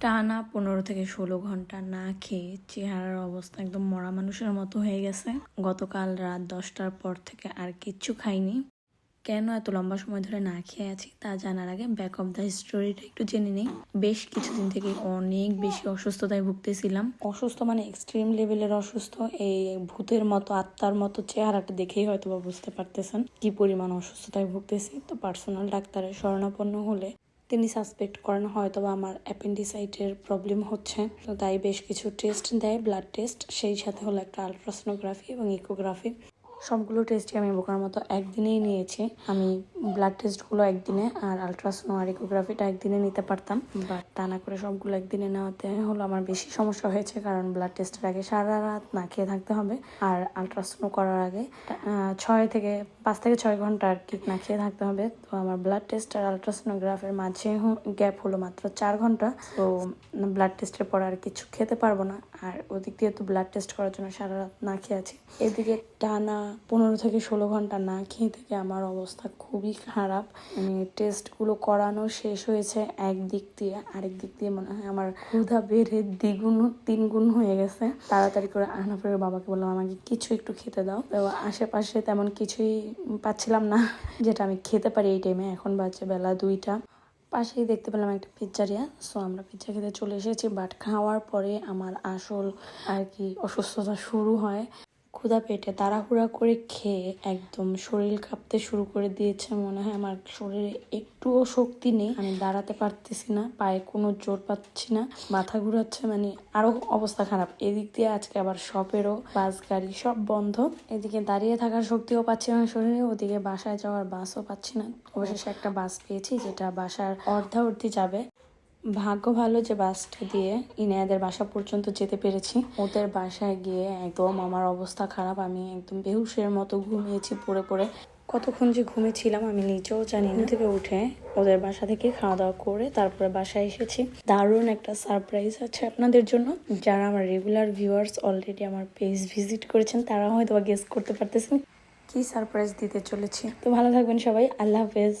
টানা পনেরো থেকে ষোলো ঘণ্টা না খেয়ে চেহারার অবস্থা একদম মরা মানুষের মতো হয়ে গেছে। গতকাল রাত দশটার পর থেকে আর কিচ্ছু খাইনি। কেন এত লম্বা সময় ধরে না খেয়ে আছি তা জানার আগে ব্যাক অফ দ্য স্টোরিটা একটু জেনে নিই। বেশ কিছুদিন থেকে অনেক বেশি অসুস্থতায় ভুগতেছিলাম। অসুস্থ মানে এক্সট্রিম লেভেলের অসুস্থ। এই ভূতের মতো, আত্মার মতো চেহারাটা দেখেই হয়তো বা বুঝতে পারতেছেন কি পরিমাণ অসুস্থতায় ভুগতেছি। তো পার্সোনাল ডাক্তারের শরণাপন্ন হলে তিনি সাসপেক্ট করেন হয়তো আমার অ্যাপেন্ডিসাইটের প্রবলেম হচ্ছে। তো তাই বেশ কিছু টেস্ট দেয় ব্লাড টেস্ট সেই সাথে হলো একটা আলট্রাসোনোগ্রাফি এবং ইকোগ্রাফি সবগুলো টেস্টই আমি বোকার মতো একদিনেই নিয়েছি। আমি ব্লাড টেস্টগুলো একদিনে আর আলট্রাসোনো আর ইকোগ্রাফিটা একদিনে নিতে পারতাম। বাট তা না করে সবগুলো একদিনে নেওয়াতে হলো আমার বেশি সমস্যা হয়েছে, কারণ ব্লাড টেস্টের আগে সারা রাত না খেয়ে থাকতে হবে। আর আলট্রাসোনো করার আগে ছয় থেকে পাঁচ থেকে ছয় ঘণ্টা আর কি না খেয়ে থাকতে হবে। তো আমার ব্লাড টেস্ট আর আলট্রাসোনোগ্রাফের মাঝে গ্যাপ হলো মাত্র চার ঘণ্টা। তো ব্লাড টেস্টের পর আর কিছু খেতে পারব না। আর ওদিক দিয়ে তো ব্লাড টেস্ট করার জন্য সারা রাত না খেয়ে আছি। এদিকে টানা পনেরো থেকে ষোলো ঘণ্টা না খেয়ে থেকে আমার অবস্থা খুবই খারাপ। মানে টেস্টগুলো করানো শেষ হয়েছে এক দিক দিয়ে, আরেক দিক দিয়ে মনে হয় আমার ক্ষুধা বেড়ে দ্বিগুণ, তিনগুণ হয়ে গেছে। তাড়াতাড়ি করে আহনাফের বাবাকে বললাম, আমাকে কিছু একটু খেতে দাও। তো আশেপাশে তেমন কিছুই পাচ্ছিলাম না, যেটা আমি খেতে পারি এই টাইমে এখন বাজে বেলা দুইটা। পাশেই দেখতে পেলাম একটা পিৎজারিয়া সো আমরা পিৎজা খেতে চলে এসেছি বাট খাওয়ার পরে আমার আসল আর কি অসুস্থতা শুরু হয়। ক্ষুধা পেটে তাড়াহুড়া করে খেয়ে একদম শরীর কাঁপতে শুরু করে দিয়েছে মনে হয়। আমার শরীরে একটুও শক্তি নেই। আমি দাঁড়াতে পারতেছি না, পায়ে কোনো জোর পাচ্ছি না, মাথা ঘুরাচ্ছে মানে আরও অবস্থা খারাপ। এদিক দিয়ে আজকে আবার শপেরও বাস, গাড়ি সব বন্ধ। এদিকে দাঁড়িয়ে থাকার শক্তিও পাচ্ছি না শরীরে, ওদিকে বাসায় যাওয়ার বাসও পাচ্ছি না। অবশেষে একটা বাস পেয়েছি, যেটা বাসার অর্ধা অর্ধি যাবে। ভাগ্য ভালো যে বাসটা দিয়ে ইনায়াদের বাসা পর্যন্ত যেতে পেরেছি। ওদের বাসায় গিয়ে একদম আমার অবস্থা খারাপ। আমি একদম বেহুশের মতো ঘুমিয়েছি পড়ে পড়ে। কতক্ষণ যে ঘুমেছিলাম আমি নিজেও জানি না। থেকে উঠে ওদের বাসা থেকে খাওয়া দাওয়া করে তারপরে বাসায় এসেছি। দারুণ একটা সারপ্রাইজ আছে আপনাদের জন্য। যারা আমার রেগুলার ভিউয়ার্স অলরেডি আমার পেজ ভিজিট করেছেন তারা হয়তো বা গেস করতে পারতেছেন। কি সারপ্রাইজ দিতে চলেছি। তো ভালো থাকবেন সবাই। আল্লাহ হাফেজ।